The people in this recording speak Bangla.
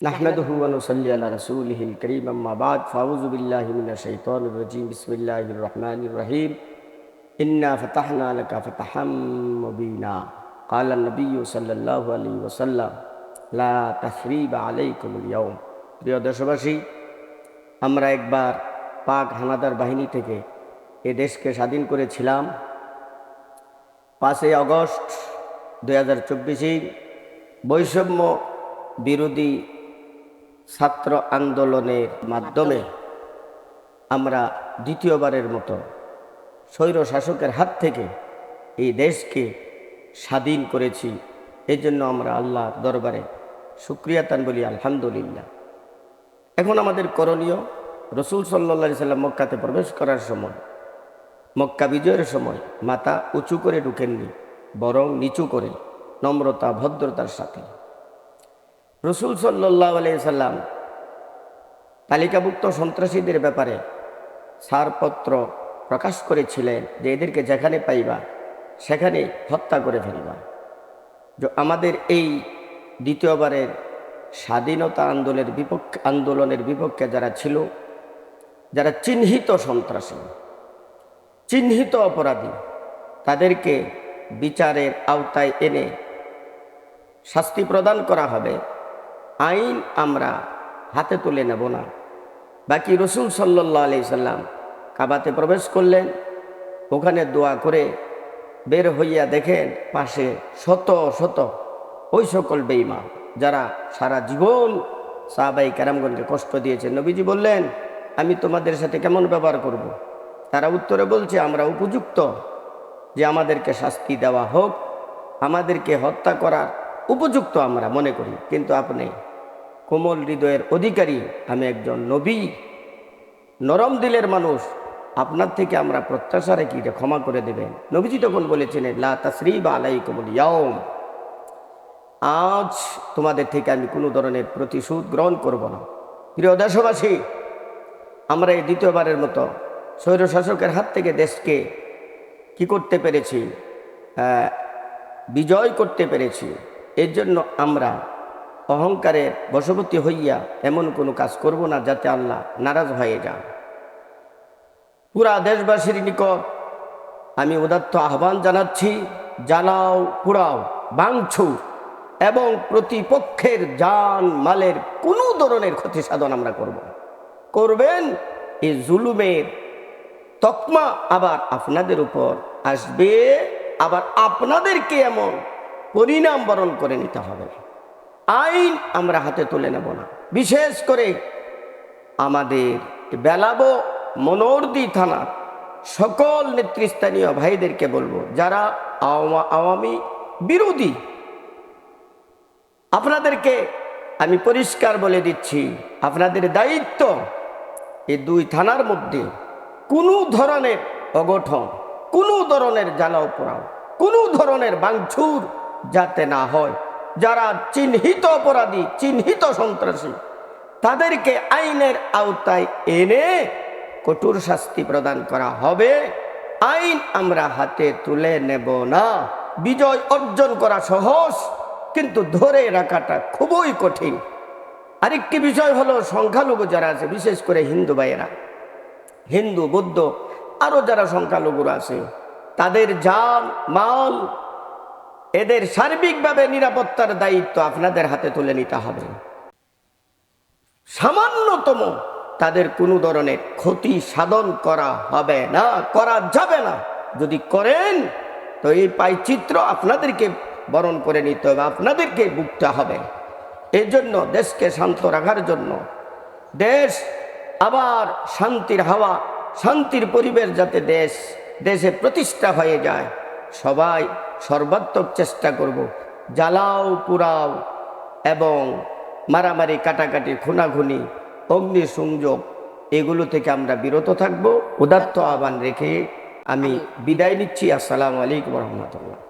نحمده ونصلي على رسوله الكريم أما بعد فأعوذ بالله من الشيطان الرجيم بسم الله الرحمن الرحيم إنا فتحنا لك فتحا مبينا قال النبي صلى الله عليه وسلم لا تثريب عليكم اليوم প্রিয় দেশবাসী আমরা একবার পাক হানাদার বাহিনী থেকে এ দেশকে স্বাধীন করেছিলাম পাঁচই আগস্ট দুই হাজার চব্বিশে বৈষম্য বিরোধী ছাত্র আন্দোলনের মাধ্যমে আমরা দ্বিতীয়বারের মতো স্বৈর শাসকের হাত থেকে এই দেশকে স্বাধীন করেছি। এই জন্য আমরা আল্লাহর দরবারে সুক্রিয়াতান বলি, আলহামদুলিল্লাহ। এখন আমাদের করণীয়, রসুল সাল্লা সাল্লাম মক্কাতে প্রবেশ করার সময়, মক্কা বিজয়ের সময় মাথা উঁচু করে ঢুকেননি, বরং নিচু করে, নম্রতা, ভদ্রতার সাথে। রসুল সাল্লাহ সাল্লাম তালিকাভুক্ত সন্ত্রাসীদের ব্যাপারে ছাড়পত্র প্রকাশ করেছিলেন যে এদেরকে যেখানে পাইবা সেখানে হত্যা করে ফেলবা। যে আমাদের এই দ্বিতীয়বারের স্বাধীনতা আন্দোলনের বিপক্ষে আন্দোলনের বিপক্ষে যারা ছিল, যারা চিহ্নিত সন্ত্রাসী, চিহ্নিত অপরাধী, তাদেরকে বিচারের আওতায় এনে শাস্তি প্রদান করা হবে। আইন আমরা হাতে তুলে নেব না বাকি রসুল সাল্লাহ আলি সাল্লাম কাবাতে প্রবেশ করলেন, ওখানে দোয়া করে বের হইয়া দেখেন পাশে শত শত ওই সকল বেইমা যারা সারা জীবন সাহাবাই ক্যারামগণকে কষ্ট দিয়েছে নবীজি বললেন, আমি তোমাদের সাথে কেমন ব্যবহার করব। তারা উত্তরে বলছে, আমরা উপযুক্ত যে আমাদেরকে শাস্তি দেওয়া হোক, আমাদেরকে হত্যা করার উপযুক্ত আমরা মনে করি, কিন্তু আপনি কোমল হৃদয়ের অধিকারী, আমি একজন নবী। নরম দিলের মানুষ, আপনার থেকে আমরা প্রত্যাশা রাখি এটা ক্ষমা করে দেবেন। নবীজি তখন বলেছেন লা তাসরিব আলাই কোমল ইয়াওম আজ তোমাদের থেকে আমি কোনো ধরনের প্রতিশোধ গ্রহণ করব না। প্রিয় দেশবাসী, আমরা এই দ্বিতীয়বারের মতো স্বৈরশাসকের হাত থেকে দেশকে কি করতে পেরেছি? বিজয় করতে পেরেছি। এর জন্য আমরা অহংকারের বশবর্তী হইয়া এমন কোনো কাজ করব না যাতে আল্লাহ নারাজ হয়ে যান। পুরা দেশবাসীর নিকট আমি উদাত্ত আহ্বান জানাচ্ছি, জ্বালাও পুরাও বাংছু এবং প্রতিপক্ষের যান মালের কোনো ধরনের ক্ষতি সাধন আমরা করব করবেন, এই জুলুমের তকমা আবার আপনাদের উপর আসবে, আবার আপনাদেরকে এমন পরিণাম বরণ করে নিতে হবে। আইন আমরা হাতে তুলে নেব না। বিশেষ করে আমাদের বেলাবো মনোরদি থানার সকল নেতৃস্থানীয় ভাইদেরকে বলব, যারা আওয়ামী বিরোধী। আপনাদেরকে আমি পরিষ্কার বলে দিচ্ছি, আপনাদের দায়িত্ব এই দুই থানার মধ্যে কোনো ধরনের অগঠন কোনো ধরনের জ্বালাও পোড়াও, কোনো ধরনের বাংছুর যাতে না হয়। যারা চিহ্নিত অপরাধী, চিহ্নিত সন্ত্রাসী, তাদেরকে আইনের আওতায় এনে কঠোর শাস্তি প্রদান করা হবে। আইন আমরা হাতে তুলে নেব না। বিজয় অর্জন করা সহজ, কিন্তু ধরে রাখাটা খুবই কঠিন। আরেকটি বিষয় হলো সংখ্যালঘু যারা আছে, বিশেষ করে হিন্দু ভাইয়েরা, হিন্দু, বৌদ্ধ আরও যারা সংখ্যালঘুরা আছে, তাদের যান মাল এদের সার্বিকভাবে নিরাপত্তার দায়িত্ব আপনাদের হাতে তুলে নিতে হবে। সামান্যতম তাদের কোনো ধরনের ক্ষতি সাধন করা হবে না, করা যাবে না। যদি করেন, তো এই পাইচিত্র আপনাদেরকে বরণ করে নিতে হবে, আপনাদেরকে ভুগতে হবে। এই জন্য দেশকে শান্ত রাখার জন্য, দেশ আবার শান্তির হাওয়া, শান্তির পরিবেশ যাতে দেশ, দেশে প্রতিষ্ঠা হয়ে যায়, সবাই সর্বাত্মক চেষ্টা করব। জ্বালাও পুরাও এবং মারামারি, কাটাকাটি, খুনাখুনি, অগ্নি সংযোগ, এগুলো থেকে আমরা বিরত থাকব। উদাত্ত আহ্বান রেখে আমি বিদায় নিচ্ছি। আসসালামু আলাইকুম রহমতুল্লাহ।